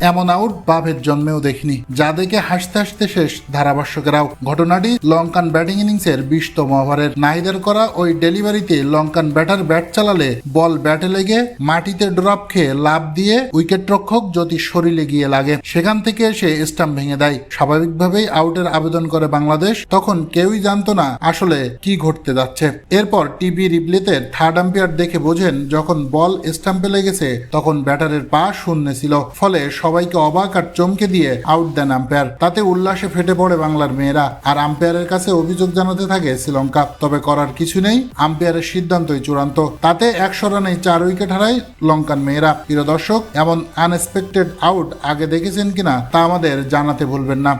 এমন আউট বাভের জন্মেও দেখিনি। যা দেখে হাসতে হাসতে শেষ। ধারাভাষ্যকেরাও ঘটনাটি লঙ্কান ব্যাটিং ইনিংসের বিশতম ওভারের। নাহিদের করা ওই ডেলিভারিতে লঙ্কান ব্যাটার ব্যাট চালালে বল ব্যাটে লেগে মাটিতে ড্রপ খেয়ে লাভ দিয়ে উইকেট রক্ষক জ্যোতিষ শরীরে গিয়ে লাগে। সেখান থেকে এসে স্টাম্প ভেঙে দেয়। স্বাভাবিকভাবেই আউটের আবেদন করে বাংলাদেশ। তখন কেউই জানতো না আসলে কি ঘটতে যাচ্ছে। এরপর টিভি রিপ্লেতে থার্ড আম্পিয়ার দেখে বোঝেন, যখন বল স্টাম্পে লেগেছে, তখন ব্যাটারের পা শূন্যে ছিল। ফলে সবাইকে অবাক আর চমকে দিয়ে আউট দেন আম্পায়ার তাতে উল্লাসে ফেটে পড়ে বাংলার মেয়েরা। আর আম্পায়ারের কাছে অভিযোগ জানাতে থাকে শ্রীলঙ্কা। তবে করার কিছু নেই আম্পায়ারের সিদ্ধান্তই চূড়ান্ত। তাতে একশো রানে চার উইকেট হারায় লঙ্কান মেয়েরা। প্রিয় দর্শক, এমন আনএক্সপেক্টেড আউট আগে দেখেছেন কিনা তা আমাদের জানাতে ভুলবেন না।